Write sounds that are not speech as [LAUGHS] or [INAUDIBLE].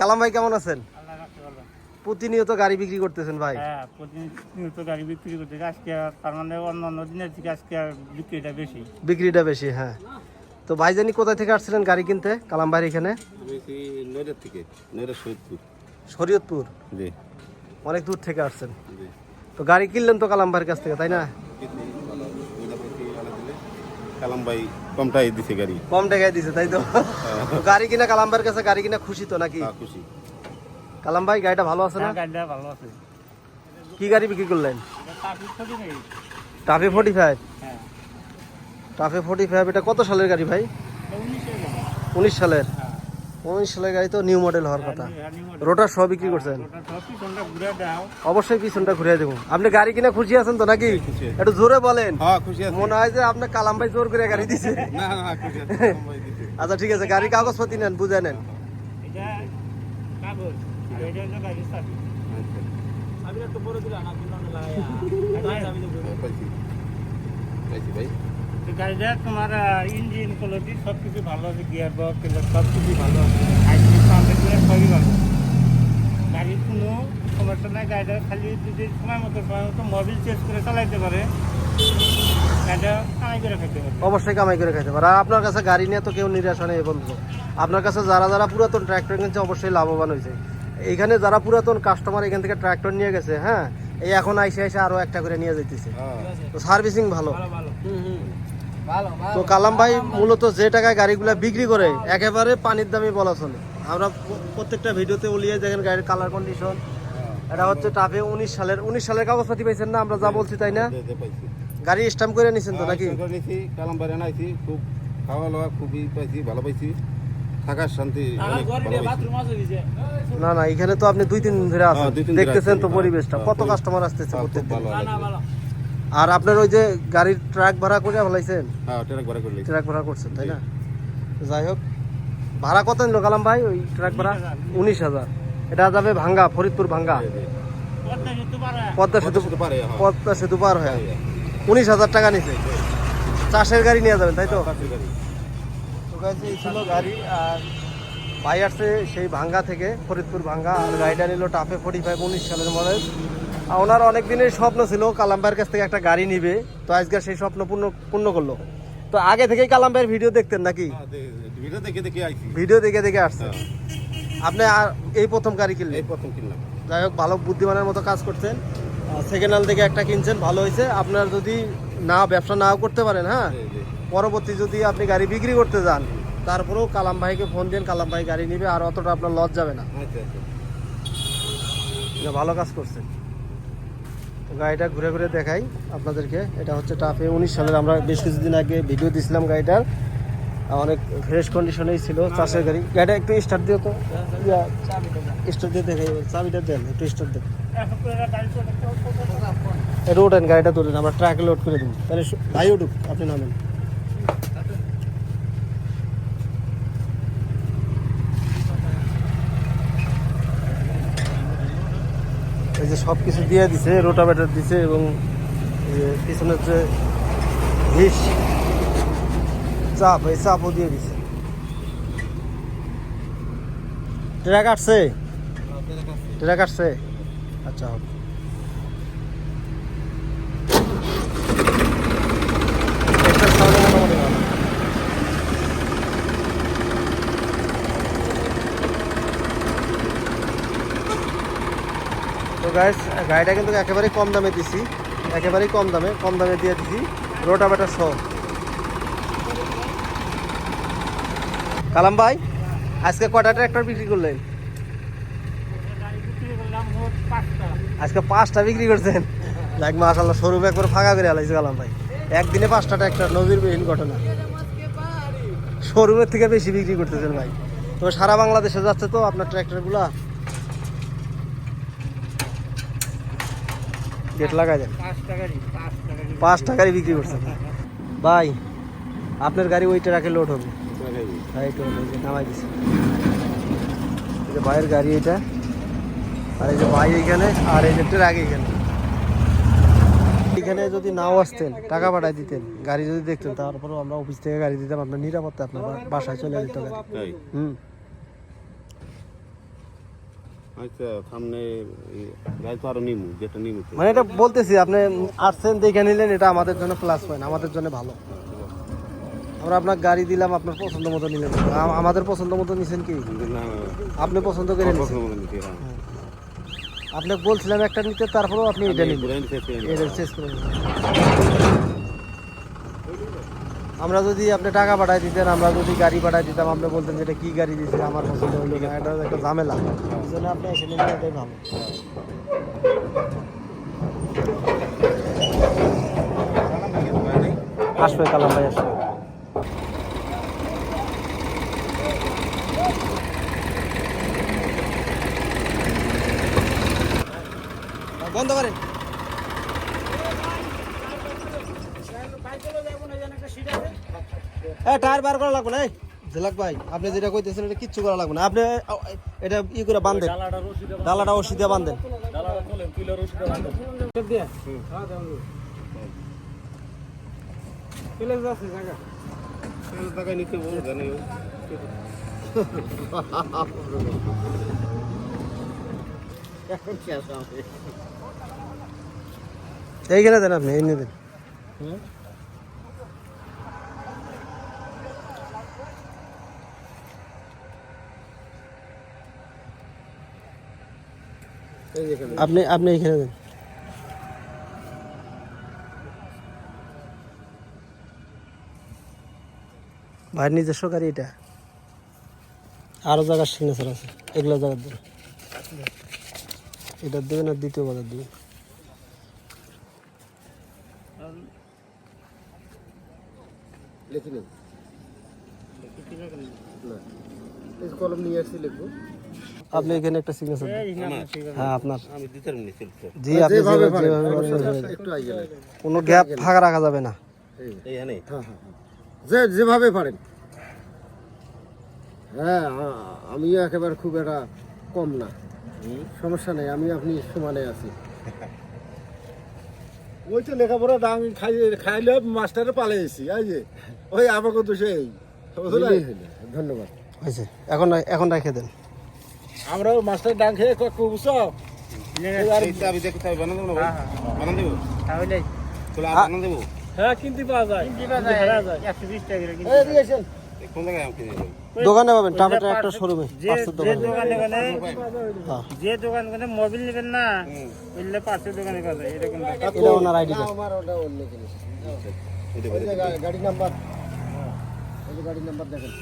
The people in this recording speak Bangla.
কালাম ভাই কেমন আছেন? প্রতিনিয়ত গাড়ি বিক্রি করতেছেন ভাই। হ্যাঁ প্রতিনিয়ত গাড়ি বিক্রি করতে আজকে তার মানে অন্য অন্য দিনের থেকে আজকে বিক্রিটা বেশি। বিক্রিটা বেশি হ্যাঁ। তো ভাইজানি কোথা থেকে আসছিলেন গাড়ি কিনতে? কালাম ভাইয়ের এখানে? নৈরার থেকে নৈরা শহীদপুর শরীয়তপুর? জি। অনেক দূর থেকে আসছেন। তো গাড়ি কিনলেন তো কালাম ভাইয়ের কাছ থেকে তাই না? কালাম ভাই কমটাই দিছে গাড়ি। কম টাকায় দিছে তাই তো? তো গাড়ি কিনা কালাম্বার কাছে গাড়ি কিনা খুশি তো নাকি? হ্যাঁ, খুশি। কালাম ভাই গাড়িটা ভালো আছে না? হ্যাঁ গাড়িটা ভালো আছে। কি গাড়ি বিক্রি করলেন? টাফে ফোর্টি ফাইভ হ্যাঁ। টাফে ফোর্টি ফাইভ এটা কত সালের গাড়ি ভাই? উনিশ সালের? হ্যাঁ উনিশ সালের গাড়ি তো নিউ মডেল হওয়ার কথা। রোটার সহ বিক্রি করছেন? ওটা পিছনটা ঘুরে অবশ্যই পিছনটা ঘুরিয়ে দেবো। আপনি গাড়ি কিনে খুশি আছেন তো নাকি? একটু জোরে বলেন। হ্যাঁ খুশি আছে। মনে হয় যে আপনার কালাম ভাই জোর করে গাড়ি দিছে। না না খুশি আছে কালাম ভাই দিছে। আচ্ছা ঠিক আছে গাড়ি কাগজপাতি নেন বুঝে নেন। আচ্ছা। [LAUGHS] ভাই। গাড়িটা তোমার ইঞ্জিন কোয়ালিটি সব কিছু ভালো আছে গিয়ার বক্স সব কিছু ভালো আছে। হাইব্রিড পাম্পের সবই ভালো। গাড়ির কোনো সমস্যা নাই গাড়িটা খালি যদি সময় মতো সময় মতো মোবিল চেঞ্জ করে চালাইতে পারে গাড়িটা কামাই করে খেতে পারে অবশ্যই কামাই করে খাইতে পারে। আর আপনার কাছে গাড়ি নিয়ে তো কেউ নিরাশা নেই বন্ধু। আপনার কাছে যারা যারা পুরাতন ট্র্যাক্টর কিনছে অবশ্যই লাভবান হয়েছে। এইখানে যারা পুরাতন কাস্টমার এখান থেকে ট্র্যাক্টর নিয়ে গেছে হ্যাঁ এই এখন আইসে আইসে আরও একটা করে নিয়ে যাইতেছে। হ্যাঁ। তো সার্ভিসিং ভালো। ভালো ভালো। ভালো তো কালাম ভাই মূলত যে টাকায় গাড়িগুলা বিক্রি করে একেবারে পানির দামই বলা চলে। আমরা প্রত্যেকটা ভিডিওতে উলিয়ে দেখেন গাড়ির কালার কন্ডিশন এটা হচ্ছে টাফে উনিশ সালের উনিশ সালের কাগজপাতি পাইছেন না? আমরা যা বলছি তাই না? দে পাইছি। গাড়ি স্টাম্প করে নিছেন তো নাকি? কালাম ভাই আনাইছি খুব খাওয়া দাওয়া খুবই পাইছি ভালো পাইছি। থাকার শান্তি না না এখানে তো আপনি দুই তিন দিন ধরে হ্যাঁ, দিন দেখতেছেন তো পরিবেশটা। হ্যাঁ, কত কাস্টমার আসতেছে হ্যাঁ, খুব প্রত্যেক ভালো লাগছে। আর আপনার ওই যে গাড়ির ট্রাক ভাড়া করে ফেলাইছেন? হ্যাঁ ট্রাক ভাড়া করলি ট্রাক ভাড়া করছেন তাই না? যাই হোক ভাড়া কত নিল কালাম ভাই ওই ট্রাক ভাড়া? উনিশ হাজার। এটা যাবে ভাঙ্গা ফরিদপুর ভাঙ্গা। পদ্মা পারে পদ্মা সেতু পারে হ্যাঁ পদ্মা সেতু পার হয়ে। উনিশ হাজার টাকা নিছে। চাষের গাড়ি নিয়ে যাবেন তাই তো। এই ছিল গাড়ি আর ভাই আসছে সেই ভাঙ্গা থেকে ফরিদপুর ভাঙ্গা। আর গাড়িটা নিল টাফে ফোর্টি ফাইভ উনিশ সালের মডেল ওনার অনেক দিনের স্বপ্ন ছিল কালাম্বাইয়ের কাছ থেকে একটা গাড়ি নিবে। তো আজকে সেই স্বপ্ন পূর্ণ পূর্ণ করল। তো আগে থেকেই কালাম্বাইয়ের ভিডিও দেখতেন নাকি? হ্যাঁ, ভিডিও দেখে দেখে আইছি। ভিডিও দেখে দেখে আসছে। হ্যাঁ, আপনি আর এই প্রথম গাড়ি কিনলেন? এই প্রথম কিনলাম। যাই হোক ভালো বুদ্ধিমানের মতো কাজ করছেন। সেকেন্ড হ্যান্ড থেকে একটা কিনছেন ভালো হয়েছে। আপনার যদি না ব্যবসা নাও করতে পারেন হ্যাঁ। পরবর্তী যদি আপনি গাড়ি বিক্রি করতে যান তারপরেও কালাম ভাইকে ফোন দেন কালাম ভাই গাড়ি নিবে আর অতটা আপনার লস যাবে না। আচ্ছা আচ্ছা। না, ভালো কাজ করছেন। গাড়িটা ঘুরে ঘুরে দেখাই আপনাদেরকে। এটা হচ্ছে টাফে উনিশ সালের, আমরা বেশ কিছুদিন আগে ভিডিও দিয়েছিলাম গাড়িটার। অনেক ফ্রেশ কন্ডিশনেই ছিল, চাষের গাড়ি। গাড়িটা একটু স্টার্ট দিও তো। স্টার্ট দিয়ে দেখাই, চাবিটা দেন, একটু স্টার্ট দেন। রোড গাড়িটা তোলেন আমরা ট্রাকে লোড করে দিন তাহলে ভাই উঠুক, আপনি নামেন। এই যে সব কিছু দিয়ে দিছে রোটাভেটার দিছে এবং পিছনের যে হিস চাপ এই চাপও দিয়ে দিছে। ট্রাক আসছে? ট্রাক আসছে। আচ্ছা একটা সাউন্ড মোটামুটি ভালো তো গাইস গাড়িটা কিন্তু একেবারেই কম দামে দিছি। একেবারেই কম দামে কম দামে দিয়ে দিছি। রোটাভেটার সহ। কালাম ভাই, আজকে কটা ট্র্যাক্টর বিক্রি করলেন? আজকে পাঁচটা বিক্রি করছেন? লাইক মাশাল্লাহ শোরুম একবার ফাঁকা করে আলাইছে কালাম ভাই। একদিনে পাঁচটা ট্র্যাক্টর নজিরবিহীন ঘটনা। শোরুমের থেকে বেশি বিক্রি করতেছেন ভাই। তো সারা বাংলাদেশে যাচ্ছে তো আপনার ট্র্যাক্টরগুলা গেট গাড়ি পাঁচটা পাঁচ টাকারই বিক্রি করছেন ভাই আপনার গাড়ি ওই ট্রাকে লোড হবে। নামাই দিছে। এই যে ভাইয়ের গাড়ি এটা আর এই যে ভাই এইখানে আর এই যে ট্রাক এইখানে এখানে যদি নাও আসতেন টাকা পাঠাই দিতেন গাড়ি যদি দেখতেন তারপরেও আমরা অফিস থেকে গাড়ি দিতাম আপনার নিরাপত্তা আপনার বাসায় চলে যেত গাড়ি। হুম। আচ্ছা সামনে গাড়ি তো আরও নিমু যেটা নিমু মানে এটা বলতেছি আপনি আসছেন দেখে নিলেন এটা আমাদের জন্য প্লাস পয়েন্ট আমাদের জন্য ভালো। আমরা আপনার গাড়ি দিলাম আপনার পছন্দ মতো নিলেন। আমাদের পছন্দ মতো নিছেন কি? না আপনি পছন্দ করে নিতে, হ্যাঁ। আপনি বলছিলাম একটা নিতে তারপরেও আপনি এটা আমি নিলেন। ঘুরে নিতে চাই না। এটা শেষ করে। আমরা যদি আপনি টাকা পাঠাই দিতেন, আমরা যদি গাড়ি পাঠাই দিতাম, আপনি বলতেন যেটা কি গাড়ি দিয়েছে আমার পছন্দ হলো না, এটা একটা ঝামেলা। আপনি এসে নিলেন, এটাই ভালো। আসবে, কালাম ভাই আসবে। বন্ধ করেন। টায়ার বার করা লাগবে না জেলাক ভাই আপনি যেটা কইতেছেন এটা কিচ্ছু করা লাগবে না। আপনি এটা ই করে বান্ধেন ডালাটা ওষি দিয়ে বান্ধেন। এইখানে দেন আপনি এই নিয়ে দেন। আপনি আপনি এইখানে দেন। ভাইয়ের নিজস্ব গাড়ি এটা? আরও জায়গার সিগনেচার আছে। এগুলো জায়গার দেবেন এটা দেবেন আর দ্বিতীয় বাজার দেবেন। লিখি। কলম নিয়ে আসছি, লিখব। আপনি এখানে একটা সিগনেচার হ্যাঁ আপনার। চল, চল। জি আপনি যেভাবে- যেভাবে পারেন সেভাবে। একটু আগে গেলে কোনো গ্যাপ ফাঁকা রাখা যাবে না। যে। যেভাবে পারেন। হ্যাঁ আ- আমি একেবারে খুব একটা কম না। সমস্যা নেই আমি আপনি সমানে আছি। [LAUGHS] ওই তো লেখাপড়া ডাং খাই খাইলে মাস্টারে পালাইছি এই যে। ওই আমাকে তো সেই। ধন্যবাদ। হয়েছে এখন এখন রেখে দেন। আমরা মাস্টার ডাং খেয়ে কাকু বুঝছ? এই চাবি দেখে বানান দেবো না বানান দেবো? তাহলে চলে বানান দেবো? হ্যাঁ কিনতে পাওয়া যায়। দিবা যায় একশো বিশ টাকা কিনতে কোন জায়গায় আমি কিনে দোকানে পাবেন টামেটো একটা শোরুমে যে দোকানে। গেলে হ্যাঁ। যে দোকান গেলে মোবিল নেবেন না বললে পাশের দোকানে কথা এরকম। এটা ওনার আইডি আমার ওটা অন্য জিনিস। এই দেখো, ওই যে গা- গাড়ি নাম্বার। ওই গাড়ি নাম্বার দেখেন।